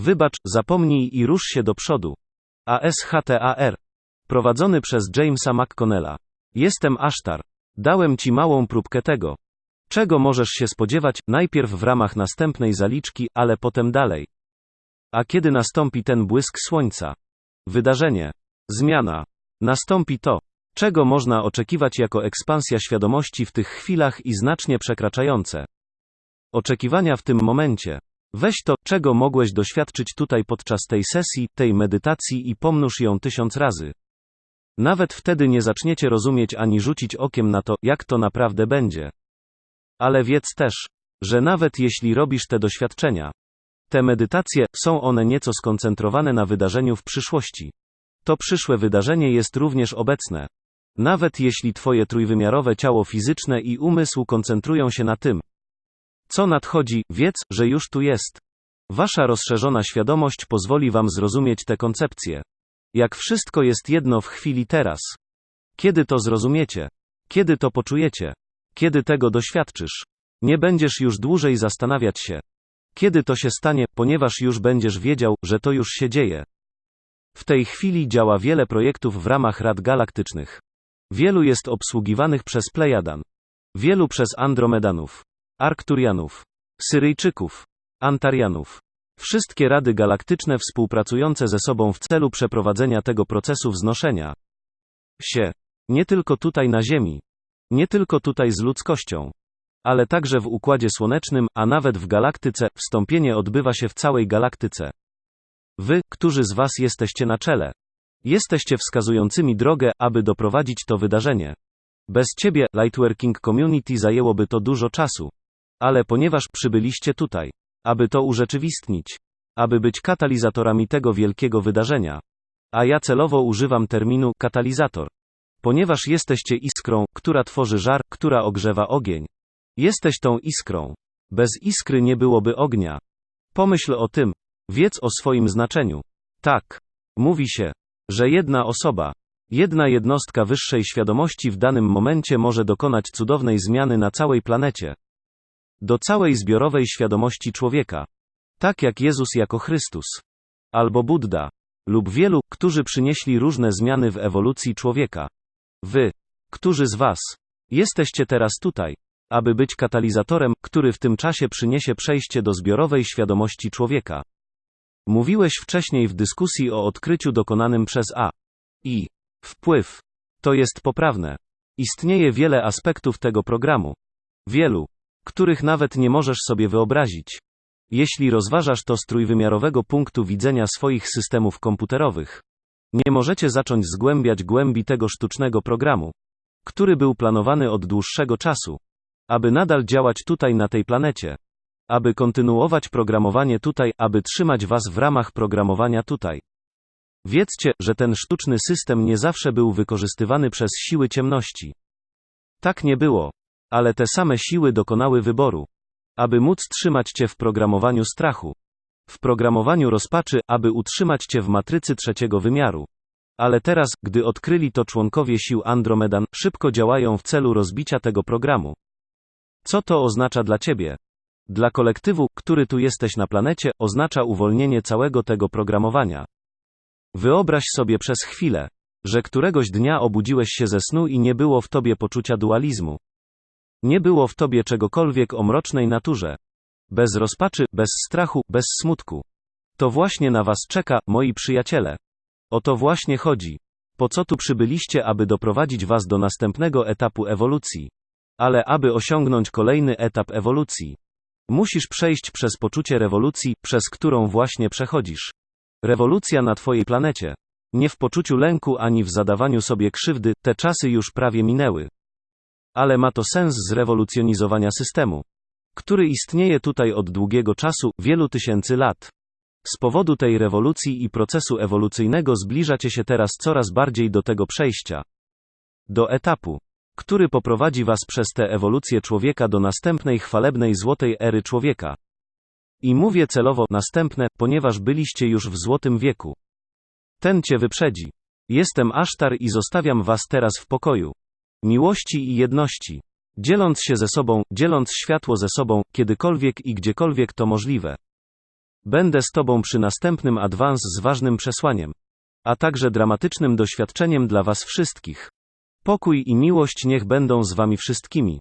Wybacz, zapomnij i rusz się do przodu. ASHTAR. Prowadzony przez Jamesa McConnella. Jestem Ashtar. Dałem ci małą próbkę tego. Czego możesz się spodziewać, najpierw w ramach następnej zaliczki, ale potem dalej. A kiedy nastąpi ten błysk słońca? Wydarzenie. Zmiana. Nastąpi to, czego można oczekiwać jako ekspansja świadomości w tych chwilach i znacznie przekraczające. Oczekiwania w tym momencie. Weź to, czego mogłeś doświadczyć tutaj podczas tej sesji, tej medytacji i pomnóż ją tysiąc razy. Nawet wtedy nie zaczniecie rozumieć ani rzucić okiem na to, jak to naprawdę będzie. Ale wiedz też, że nawet jeśli robisz te doświadczenia, te medytacje, są one nieco skoncentrowane na wydarzeniu w przyszłości. To przyszłe wydarzenie jest również obecne. Nawet jeśli Twoje trójwymiarowe ciało fizyczne i umysł koncentrują się na tym, co nadchodzi, wiedz, że już tu jest. Wasza rozszerzona świadomość pozwoli Wam zrozumieć te koncepcje. Jak wszystko jest jedno w chwili teraz. Kiedy to zrozumiecie? Kiedy to poczujecie? Kiedy tego doświadczysz? Nie będziesz już dłużej zastanawiać się. Kiedy to się stanie, ponieważ już będziesz wiedział, że to już się dzieje. W tej chwili działa wiele projektów w ramach Rad Galaktycznych. Wielu jest obsługiwanych przez Plejadan. Wielu przez Andromedanów, Arkturianów, Syryjczyków, Antarianów. Wszystkie rady galaktyczne współpracujące ze sobą w celu przeprowadzenia tego procesu wznoszenia się. Nie tylko tutaj na Ziemi. Nie tylko tutaj z ludzkością. Ale także w Układzie Słonecznym, a nawet w galaktyce, wstąpienie odbywa się w całej galaktyce. Wy, którzy z Was jesteście na czele, jesteście wskazującymi drogę, aby doprowadzić to wydarzenie. Bez Ciebie, Lightworking Community zajęłoby to dużo czasu. Ale ponieważ przybyliście tutaj, aby to urzeczywistnić, aby być katalizatorami tego wielkiego wydarzenia. A ja celowo używam terminu katalizator. Ponieważ jesteście iskrą, która tworzy żar, która ogrzewa ogień. Jesteś tą iskrą. Bez iskry nie byłoby ognia. Pomyśl o tym. Wiedz o swoim znaczeniu. Tak. Mówi się, że jedna osoba, jedna jednostka wyższej świadomości w danym momencie może dokonać cudownej zmiany na całej planecie. Do całej zbiorowej świadomości człowieka. Tak jak Jezus jako Chrystus. Albo Buddha. Lub wielu, którzy przynieśli różne zmiany w ewolucji człowieka. Wy, którzy z Was, jesteście teraz tutaj, aby być katalizatorem, który w tym czasie przyniesie przejście do zbiorowej świadomości człowieka. Mówiłeś wcześniej w dyskusji o odkryciu dokonanym przez A. I. Wpływ. To jest poprawne. Istnieje wiele aspektów tego programu. Wielu, których nawet nie możesz sobie wyobrazić. Jeśli rozważasz to z trójwymiarowego punktu widzenia swoich systemów komputerowych, nie możecie zacząć zgłębiać głębi tego sztucznego programu, który był planowany od dłuższego czasu, aby nadal działać tutaj na tej planecie, aby kontynuować programowanie tutaj, aby trzymać Was w ramach programowania tutaj. Wiedzcie, że ten sztuczny system nie zawsze był wykorzystywany przez siły ciemności. Tak nie było. Ale te same siły dokonały wyboru. Aby móc trzymać Cię w programowaniu strachu. W programowaniu rozpaczy, aby utrzymać Cię w matrycy trzeciego wymiaru. Ale teraz, gdy odkryli to członkowie sił Andromedan, szybko działają w celu rozbicia tego programu. Co to oznacza dla Ciebie? Dla kolektywu, który tu jesteś na planecie, oznacza uwolnienie całego tego programowania. Wyobraź sobie przez chwilę, że któregoś dnia obudziłeś się ze snu i nie było w tobie poczucia dualizmu. Nie było w tobie czegokolwiek o mrocznej naturze. Bez rozpaczy, bez strachu, bez smutku. To właśnie na was czeka, moi przyjaciele. O to właśnie chodzi. Po co tu przybyliście, aby doprowadzić was do następnego etapu ewolucji? Ale aby osiągnąć kolejny etap ewolucji, musisz przejść przez poczucie rewolucji, przez którą właśnie przechodzisz. Rewolucja na twojej planecie. Nie w poczuciu lęku ani w zadawaniu sobie krzywdy, te czasy już prawie minęły. Ale ma to sens zrewolucjonizowania systemu, który istnieje tutaj od długiego czasu, wielu tysięcy lat. Z powodu tej rewolucji i procesu ewolucyjnego zbliżacie się teraz coraz bardziej do tego przejścia. Do etapu, który poprowadzi was przez tę ewolucję człowieka do następnej chwalebnej złotej ery człowieka. I mówię celowo następne, ponieważ byliście już w złotym wieku. Ten cię wyprzedzi. Jestem Asztar i zostawiam was teraz w pokoju miłości i jedności. Dzieląc się ze sobą, dzieląc światło ze sobą, kiedykolwiek i gdziekolwiek to możliwe. Będę z Tobą przy następnym advance z ważnym przesłaniem, a także dramatycznym doświadczeniem dla Was wszystkich. Pokój i miłość niech będą z Wami wszystkimi.